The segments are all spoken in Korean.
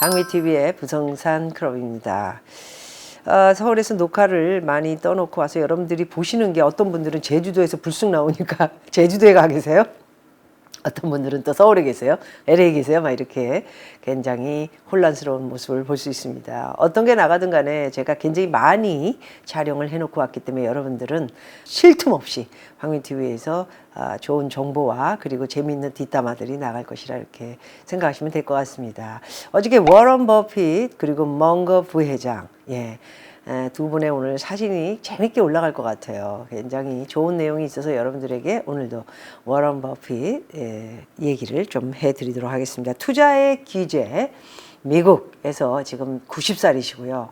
박미TV의 부성산 클럽입니다. 어, 서울에서 녹화를 많이 떠놓고 와서 여러분들이 보시는 게 어떤 분들은 제주도에서 불쑥 나오니까 제주도에 가 계세요? 어떤 분들은 또 서울에 계세요, LA 계세요, 막 이렇게 굉장히 혼란스러운 모습을 볼 수 있습니다. 어떤 게 나가든 간에 제가 굉장히 많이 촬영을 해놓고 왔기 때문에 여러분들은 쉴 틈 없이 황민TV에서 아, 좋은 정보와 그리고 재미있는 뒷담화들이 나갈 것이라 이렇게 생각하시면 될 것 같습니다. 어저께 워런 버핏 그리고 멍거 부회장, 예. 에, 두 분의 오늘 사진이 재밌게 올라갈 것 같아요. 굉장히 좋은 내용이 있어서 여러분들에게 오늘도 워런 버핏 예, 얘기를 좀 해드리도록 하겠습니다. 투자의 기재 미국에서 지금 90살이시고요. 어,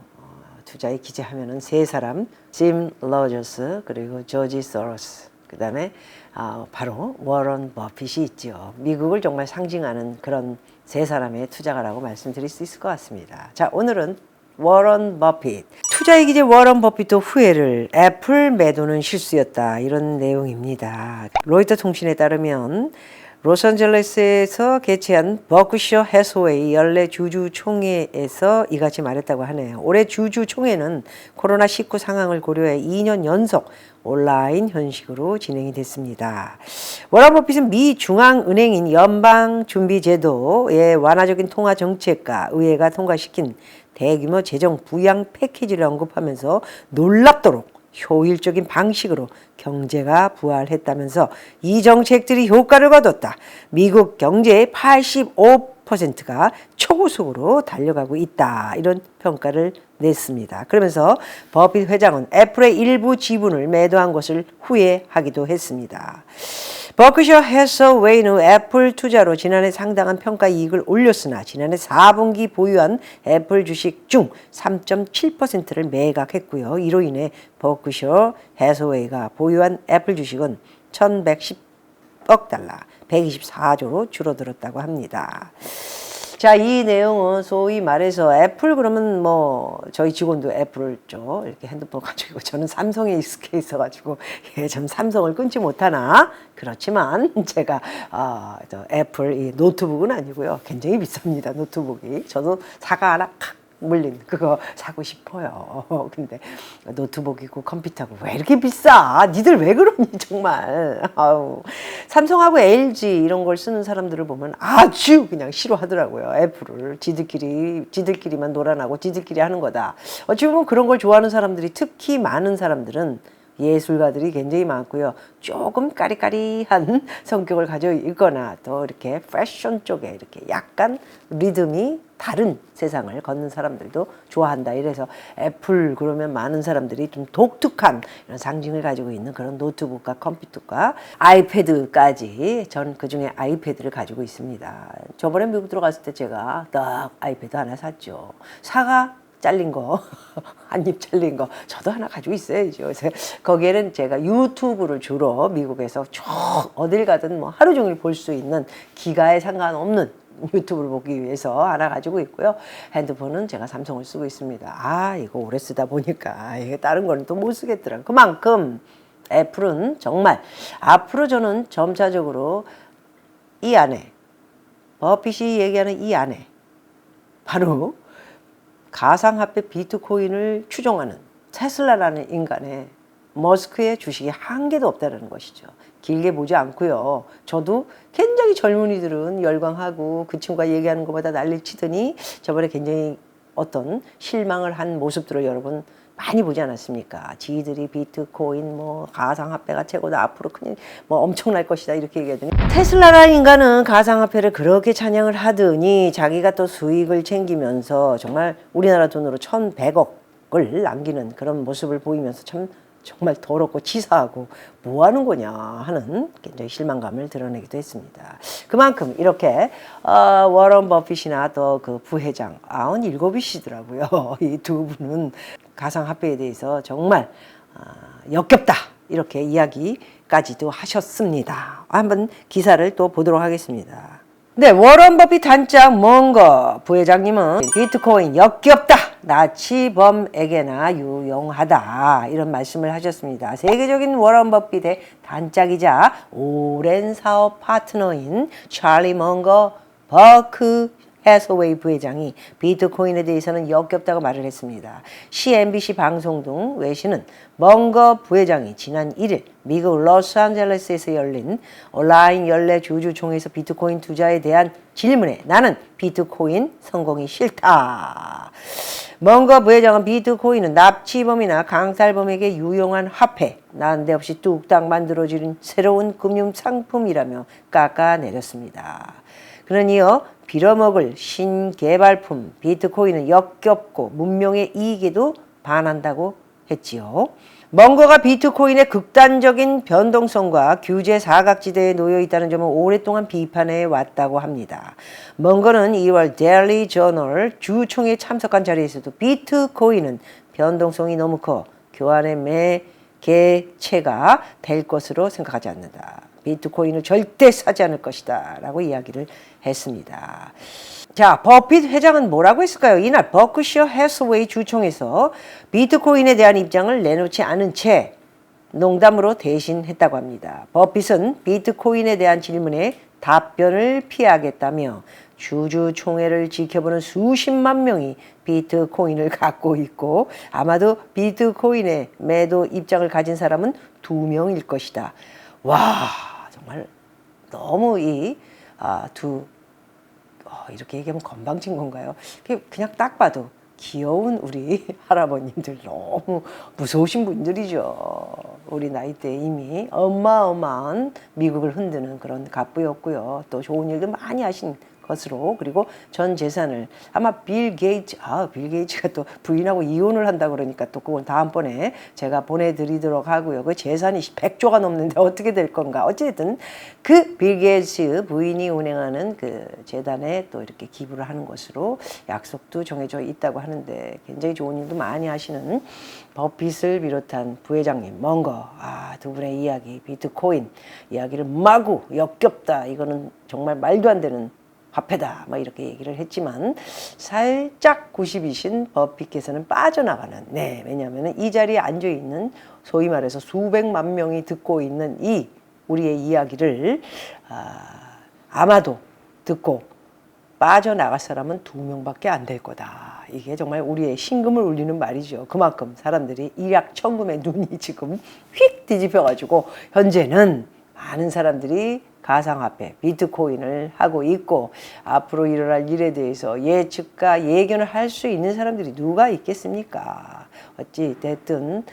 투자의 기재 하면은 세 사람, 짐 러저스 그리고 조지 소로스 그 다음에 아, 바로 워런 버핏이 있죠. 미국을 정말 상징하는 그런 세 사람의 투자가라고 말씀드릴 수 있을 것 같습니다. 자, 오늘은 워런 버핏. 투자의 기재 워런 버핏도 후회를 애플 매도는 실수였다. 이런 내용입니다. 로이터 통신에 따르면 로스앤젤레스에서 개최한 버크셔 해소웨이 연례 주주총회에서 이같이 말했다고 하네요. 올해 주주총회는 코로나19 상황을 고려해 2년 연속 온라인 형식으로 진행이 됐습니다. 워런 버핏은 미 중앙은행인 연방준비제도의 완화적인 통화 정책과 의회가 통과시킨 대규모 재정 부양 패키지를 언급하면서 놀랍도록 효율적인 방식으로 경제가 부활했다면서 이 정책들이 효과를 거뒀다. 미국 경제의 85%가 초고속으로 달려가고 있다. 이런 평가를 냈습니다. 그러면서 버핏 회장은 애플의 일부 지분을 매도한 것을 후회하기도 했습니다. 버크셔 해서웨이는 애플 투자로 지난해 상당한 평가 이익을 올렸으나 지난해 4분기 보유한 애플 주식 중 3.7%를 매각했고요. 이로 인해 버크셔 해서웨이가 보유한 애플 주식은 1,110억 달러, 124조로 줄어들었다고 합니다. 자, 이 내용은 소위 말해서 애플 그러면 뭐 저희 직원도 애플을 죠 이렇게 핸드폰 가지고 저는 삼성에 익숙해 있어가지고 예, 좀 삼성을 끊지 못하나 그렇지만 제가 아, 저 애플 이 노트북은 아니고요. 굉장히 비쌉니다 노트북이. 저도 사과 하나 칵 물린 그거 사고 싶어요. 근데 노트북이고 컴퓨터고 왜 이렇게 비싸? 니들 왜 그러니 정말. 아우. 삼성하고 LG 이런 걸 쓰는 사람들을 보면 아주 그냥 싫어하더라고요. 애플을 지들끼리 지들끼리만 놀아나고 지들끼리 하는 거다. 어찌 보면 그런 걸 좋아하는 사람들이 특히 많은 사람들은 예술가들이 굉장히 많고요. 조금 까리까리한 성격을 가지고 있거나 또 이렇게 패션 쪽에 이렇게 약간 리듬이 다른 세상을 걷는 사람들도 좋아한다. 이래서 애플 그러면 많은 사람들이 좀 독특한 이런 상징을 가지고 있는 그런 노트북과 컴퓨터과 아이패드까지 전 그중에 아이패드를 가지고 있습니다. 저번에 미국 들어갔을 때 제가 딱 아이패드 하나 샀죠. 사과 잘린 거, 한 입 잘린 거, 저도 하나 가지고 있어야죠. 그래서 거기에는 제가 유튜브를 주로 미국에서 쭉 어딜 가든 뭐 하루 종일 볼 수 있는 기가에 상관없는 유튜브를 보기 위해서 하나 가지고 있고요. 핸드폰은 제가 삼성을 쓰고 있습니다. 아, 이거 오래 쓰다 보니까 이게 다른 거는 또 못 쓰겠더라. 그만큼 애플은 정말 앞으로 저는 점차적으로 이 안에 버핏이 얘기하는 이 안에 바로 가상화폐 비트코인을 추종하는 테슬라라는 인간의 머스크의 주식이 한 개도 없다는 것이죠. 길게 보지 않고요. 저도 굉장히 젊은이들은 열광하고 그 친구가 얘기하는 것보다 난리 치더니 저번에 굉장히 어떤 실망을 한 모습들을 여러분 많이 보지 않았습니까? 지들이 비트코인 뭐 가상화폐가 최고다 앞으로 큰일 뭐 엄청날 것이다 이렇게 얘기하더니 테슬라라는 인간은 가상화폐를 그렇게 찬양을 하더니 자기가 또 수익을 챙기면서 정말 우리나라 돈으로 1,100억을 남기는 그런 모습을 보이면서 참 정말 더럽고 치사하고 뭐 하는 거냐 하는 굉장히 실망감을 드러내기도 했습니다. 그만큼 이렇게 어, 워런 버핏이나 또 그 부회장 아흔 일곱이시더라고요. 이 두 분은 가상화폐에 대해서 정말 어, 역겹다 이렇게 이야기까지도 하셨습니다. 한번 기사를 또 보도록 하겠습니다. 네, 워런 버핏 단짝 뭔거 부회장님은 비트코인 역겹다. 나치범에게나 유용하다. 이런 말씀을 하셨습니다. 세계적인 워런 버핏의 단짝이자 오랜 사업 파트너인 찰리 먼거 버크 해서웨이 부회장이 비트코인에 대해서는 역겹다고 말을 했습니다. CNBC 방송 등 외신은 멍거 부회장이 지난 1일 미국 로스앤젤레스에서 열린 온라인 연례 주주총회에서 비트코인 투자에 대한 질문에 나는 비트코인 성공이 싫다. 멍거 부회장은 비트코인은 납치범이나 강탈범에게 유용한 화폐, 난데없이 뚝딱 만들어지는 새로운 금융 상품이라며 깎아내렸습니다. 그러니요 빌어먹을 신개발품 비트코인은 역겹고 문명의 이익에도 반한다고 했지요. 멍거가 비트코인의 극단적인 변동성과 규제 사각지대에 놓여 있다는 점은 오랫동안 비판해 왔다고 합니다. 멍거는 2월 데일리 저널 주총에 참석한 자리에서도 비트코인은 변동성이 너무 커 교환의 매개체가 될 것으로 생각하지 않는다. 비트코인을 절대 사지 않을 것이다. 라고 이야기를 했습니다. 자, 버핏 회장은 뭐라고 했을까요? 이날 버크셔 해스웨이 주총에서 비트코인에 대한 입장을 내놓지 않은 채 농담으로 대신했다고 합니다. 버핏은 비트코인에 대한 질문에 답변을 피하겠다며 주주총회를 지켜보는 수십만 명이 비트코인을 갖고 있고 아마도 비트코인의 매도 입장을 가진 사람은 두 명일 것이다. 와 정말 너무 이두 어, 이렇게 얘기하면 건방진 건가요? 그냥 딱 봐도 귀여운 우리 할아버님들 너무 무서우신 분들이죠. 우리 나이대 이미 어마어마한 미국을 흔드는 그런 갑부였고요. 또 좋은 일도 많이 하신 것으로 그리고 전 재산을 아마 빌 게이츠 아 빌 게이츠가 또 부인하고 이혼을 한다 그러니까 또 그건 다음번에 제가 보내드리도록 하고요. 그 재산이 100조가 넘는데 어떻게 될 건가? 어쨌든 그 빌 게이츠 부인이 운행하는 그 재단에 또 이렇게 기부를 하는 것으로 약속도 정해져 있다고 하는데 굉장히 좋은 일도 많이 하시는 버핏을 비롯한 부회장님 멍거 아두 분의 이야기 비트코인 이야기를 마구 역겹다. 이거는 정말 말도 안 되는 화폐다. 막 이렇게 얘기를 했지만 살짝 90이신 버핏께서는 빠져나가는. 네, 왜냐하면 이 자리에 앉아 있는 소위 말해서 수백만 명이 듣고 있는 이 우리의 이야기를 아, 아마도 듣고 빠져나갈 사람은 두 명밖에 안 될 거다. 이게 정말 우리의 신금을 울리는 말이죠. 그만큼 사람들이 일약천금의 눈이 지금 휙 뒤집혀가지고 현재는 많은 사람들이 가상화폐, 비트코인을 하고 있고 앞으로 일어날 일에 대해서 예측과 예견을 할 수 있는 사람들이 누가 있겠습니까? 어찌 됐든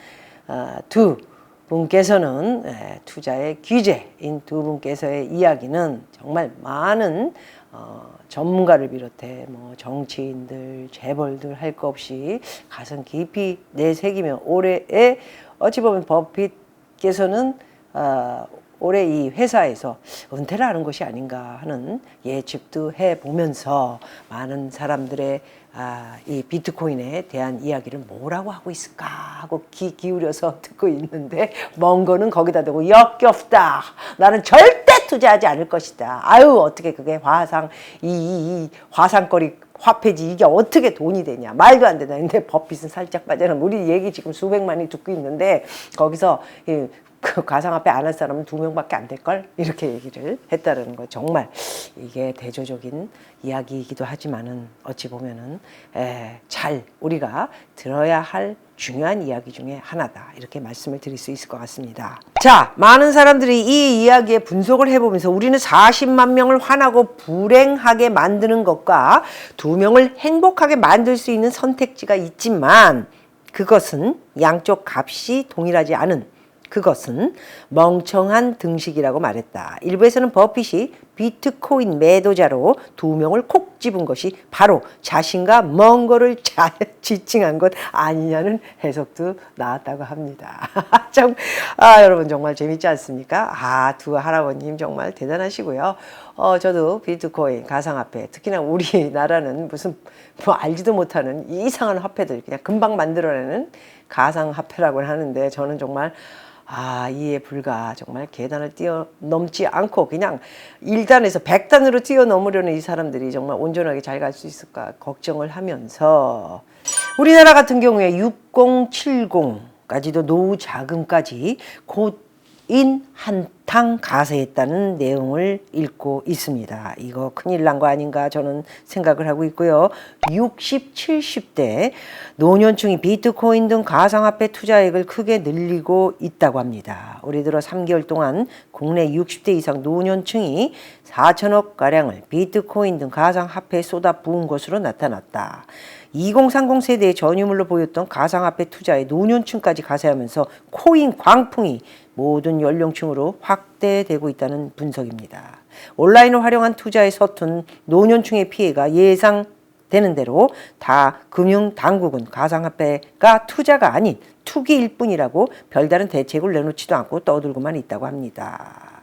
어, 두 분께서는 예, 투자의 귀재인 두 분께서의 이야기는 정말 많은 어, 전문가를 비롯해 뭐 정치인들, 재벌들 할 것 없이 가슴 깊이 내새기며 올해에 어찌 보면 버핏께서는 어, 올해 이 회사에서 은퇴를 하는 것이 아닌가 하는 예측도 해 보면서 많은 사람들의 아, 이 비트코인에 대한 이야기를 뭐라고 하고 있을까 하고 귀 기울여서 듣고 있는데 먼 거는 거기다 대고 역겹다. 나는 절대 투자하지 않을 것이다. 아유 어떻게 그게 화상 이, 이, 이 화상거리 화폐지 이게 어떻게 돈이 되냐 말도 안 되다. 근데 버핏은 살짝 빠져나 우리 얘기 지금 수백만이 듣고 있는데 거기서 이, 그 가상화폐 안 할 사람은 두 명밖에 안 될걸? 이렇게 얘기를 했다는 거 정말 이게 대조적인 이야기이기도 하지만은 어찌 보면은 에, 잘 우리가 들어야 할 중요한 이야기 중에 하나다. 이렇게 말씀을 드릴 수 있을 것 같습니다. 자 많은 사람들이 이 이야기에 분석을 해보면서 우리는 40만 명을 화나고 불행하게 만드는 것과 두 명을 행복하게 만들 수 있는 선택지가 있지만 그것은 양쪽 값이 동일하지 않은 그것은 멍청한 등식이라고 말했다. 일부에서는 버핏이 비트코인 매도자로 두 명을 콕 집은 것이 바로 자신과 먼 거를 잘 지칭한 것 아니냐는 해석도 나왔다고 합니다. 참, 아, 여러분 정말 재밌지 않습니까? 아, 두 할아버님 정말 대단하시고요. 어, 저도 비트코인, 가상화폐, 특히나 우리나라는 무슨 뭐 알지도 못하는 이상한 화폐들 그냥 금방 만들어내는 가상화폐라고 하는데 저는 정말 아, 이해 불가. 정말 계단을 뛰어넘지 않고 그냥 1단에서 100단으로 뛰어넘으려는 이 사람들이 정말 온전하게 잘 갈 수 있을까 걱정을 하면서 우리나라 같은 경우에 6070까지도 노후 자금까지 곧인 한탕 가세했다는 내용을 읽고 있습니다. 이거 큰일 난 거 아닌가 저는 생각을 하고 있고요. 60, 70대 노년층이 비트코인 등 가상화폐 투자액을 크게 늘리고 있다고 합니다. 올해 들어 3개월 동안 국내 60대 이상 노년층이 4천억 가량을 비트코인 등 가상화폐에 쏟아 부은 것으로 나타났다. 2030 세대의 전유물로 보였던 가상화폐 투자에 노년층까지 가세하면서 코인 광풍이 모든 연령층으로 확 대되고 있다는 분석입니다. 온라인을 활용한 투자에 서툰 노년층의 피해가 예상 되는 대로 다 금융 당국은 가상화폐가 투자가 아닌 투기일 뿐이라고 별다른 대책을 내놓지도 않고 떠들고만 있다고 합니다.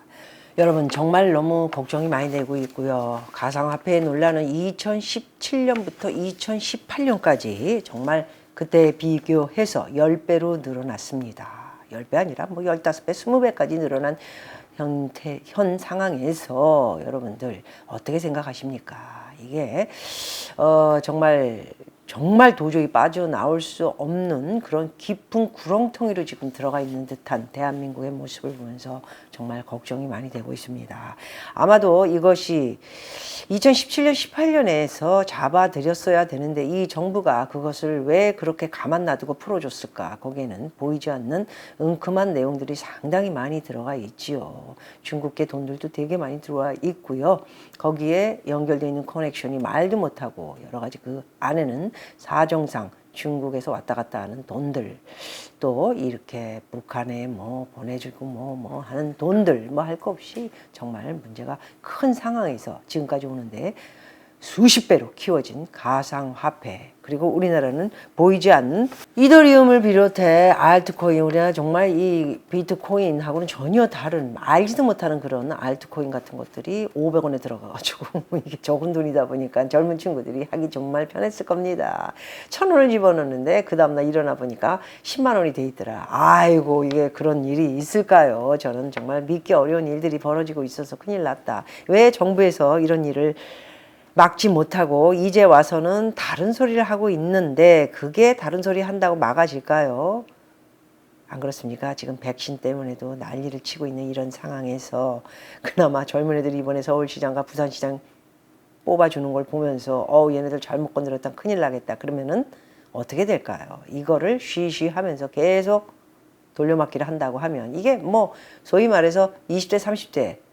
여러분 정말 너무 걱정이 많이 되고 있고요. 가상화폐 논란은 2017년부터 2018년까지 정말 그때 비교해서 10배로 늘어났습니다. 10배 아니라 뭐 15배, 20배까지 늘어난 현태, 현 상황에서 여러분들 어떻게 생각하십니까? 이게 어, 정말 정말 도저히 빠져나올 수 없는 그런 깊은 구렁텅이로 지금 들어가 있는 듯한 대한민국의 모습을 보면서 정말 걱정이 많이 되고 있습니다. 아마도 이것이 2017년, 18년에서 잡아들였어야 되는데 이 정부가 그것을 왜 그렇게 가만 놔두고 풀어줬을까? 거기에는 보이지 않는 은큼한 내용들이 상당히 많이 들어가 있지요. 중국계 돈들도 되게 많이 들어와 있고요. 거기에 연결되어 있는 커넥션이 말도 못하고 여러 가지 그 안에는 사정상 중국에서 왔다 갔다 하는 돈들 또 이렇게 북한에 뭐 보내주고 뭐뭐 하는 돈들 뭐 할 거 없이 정말 문제가 큰 상황에서 지금까지 오는데 수십 배로 키워진 가상화폐 그리고 우리나라는 보이지 않는 이더리움을 비롯해 알트코인 우리나라 정말 이 비트코인하고는 전혀 다른 알지도 못하는 그런 알트코인 같은 것들이 500원에 들어가가지고 이게 적은 돈이다 보니까 젊은 친구들이 하기 정말 편했을 겁니다. 천 원을 집어넣는데 그 다음날 일어나 보니까 10만 원이 돼 있더라. 아이고 이게 그런 일이 있을까요? 저는 정말 믿기 어려운 일들이 벌어지고 있어서 큰일 났다. 왜 정부에서 이런 일을 막지 못하고 이제 와서는 다른 소리를 하고 있는데 그게 다른 소리 한다고 막아질까요? 안 그렇습니까? 지금 백신 때문에도 난리를 치고 있는 이런 상황에서 그나마 젊은 애들이 이번에 서울시장과 부산시장 뽑아주는 걸 보면서 어 얘네들 잘못 건드렸다 큰일 나겠다 그러면은 어떻게 될까요? 이거를 쉬쉬 하면서 계속 돌려막기를 한다고 하면 이게 뭐 소위 말해서 20대 30대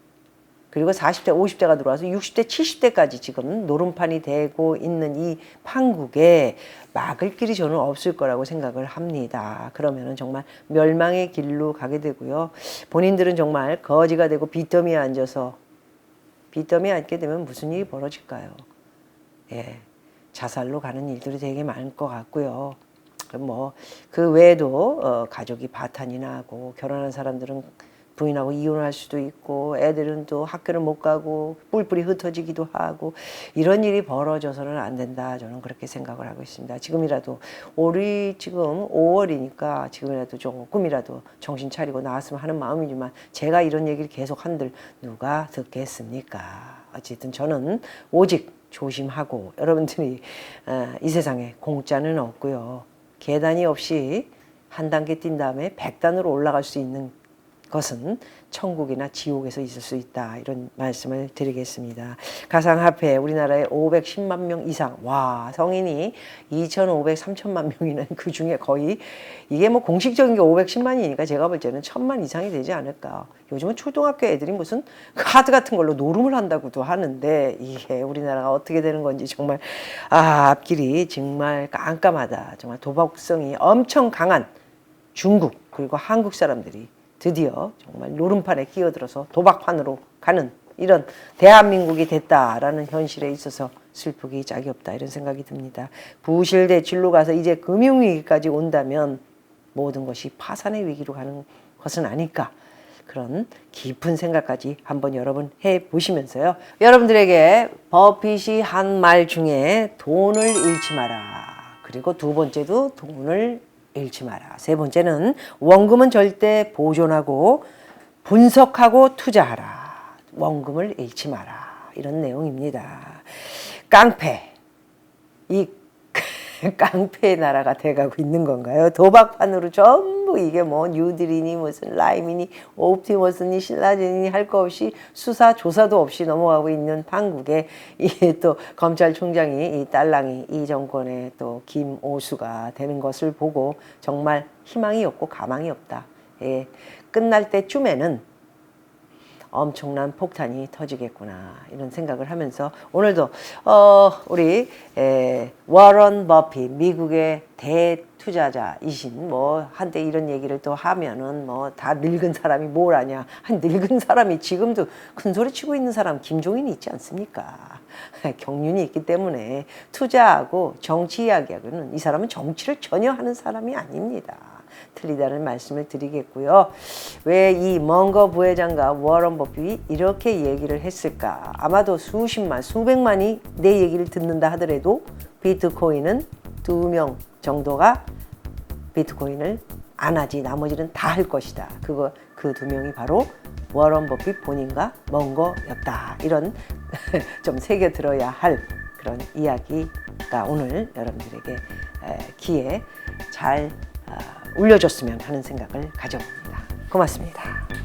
그리고 40대, 50대가 들어와서 60대, 70대까지 지금 노름판이 되고 있는 이 판국에 막을 길이 저는 없을 거라고 생각을 합니다. 그러면은 정말 멸망의 길로 가게 되고요. 본인들은 정말 거지가 되고 빚더미에 앉아서 빚더미에 앉게 되면 무슨 일이 벌어질까요? 예. 자살로 가는 일들이 되게 많을 것 같고요. 뭐 그 외에도 어, 가족이 바탄이 나고 결혼한 사람들은 부인하고 이혼할 수도 있고 애들은 또 학교를 못 가고 뿔뿔이 흩어지기도 하고 이런 일이 벌어져서는 안 된다 저는 그렇게 생각을 하고 있습니다. 지금이라도 올이 지금 5월이니까 지금이라도 조금이라도 정신 차리고 나왔으면 하는 마음이지만 제가 이런 얘기를 계속 한들 누가 듣겠습니까? 어쨌든 저는 오직 조심하고 여러분들이 어, 이 세상에 공짜는 없고요. 계단이 없이 한 단계 뛴 다음에 백단으로 올라갈 수 있는 것은 천국이나 지옥에서 있을 수 있다 이런 말씀을 드리겠습니다. 가상화폐 우리나라에 510만 명 이상 와 성인이 2,500, 3천만 명이는 그 중에 거의 이게 뭐 공식적인 게 510만이니까 제가 볼 때는 천만 이상이 되지 않을까. 요즘은 초등학교 애들이 무슨 카드 같은 걸로 노름을 한다고도 하는데 이게 우리나라가 어떻게 되는 건지 정말 아 앞길이 정말 깜깜하다. 정말 도박성이 엄청 강한 중국 그리고 한국 사람들이 드디어 정말 노름판에 끼어들어서 도박판으로 가는 이런 대한민국이 됐다라는 현실에 있어서 슬프기 짝이 없다 이런 생각이 듭니다. 부실대 진로 가서 이제 금융위기까지 온다면 모든 것이 파산의 위기로 가는 것은 아닐까 그런 깊은 생각까지 한번 여러분 해 보시면서요. 여러분들에게 버핏이 한 말 중에 돈을 잃지 마라. 그리고 두 번째도 돈을 잃지 마라. 세 번째는 원금은 절대 보존하고 분석하고 투자하라. 원금을 잃지 마라. 이런 내용입니다. 깡패. 이 깡패의 나라가 돼가고 있는 건가요? 도박판으로 전부 이게 뭐 뉴딜이니 무슨 라임이니 옵티머스니 신라젠이니 할 거 없이 수사 조사도 없이 넘어가고 있는 판국에 이게 또 검찰총장이 이 딸랑이 이 정권의 또 김오수가 되는 것을 보고 정말 희망이 없고 가망이 없다. 예. 끝날 때쯤에는 엄청난 폭탄이 터지겠구나 이런 생각을 하면서 오늘도 어 우리 에, 워런 버핏 미국의 대투자자이신 뭐 한때 이런 얘기를 또 하면은 뭐 다 늙은 사람이 뭘 아냐 한 늙은 사람이 지금도 큰 소리 치고 있는 사람 김종인이 있지 않습니까 경륜이 있기 때문에 투자하고 정치 이야기하고는 이 사람은 정치를 전혀 하는 사람이 아닙니다. 틀리다는 말씀을 드리겠고요. 왜 이 먼거 부회장과 워런 버핏이 이렇게 얘기를 했을까? 아마도 수십만, 수백만이 내 얘기를 듣는다 하더라도 비트코인은 두 명 정도가 비트코인을 안 하지 나머지는 다 할 것이다. 그거 그 두 명이 바로 워런 버핏 본인과 먼거였다. 이런 좀 새겨 들어야 할 그런 이야기가 오늘 여러분들에게 에, 귀에 잘 아, 울려줬으면 하는 생각을 가져봅니다. 고맙습니다.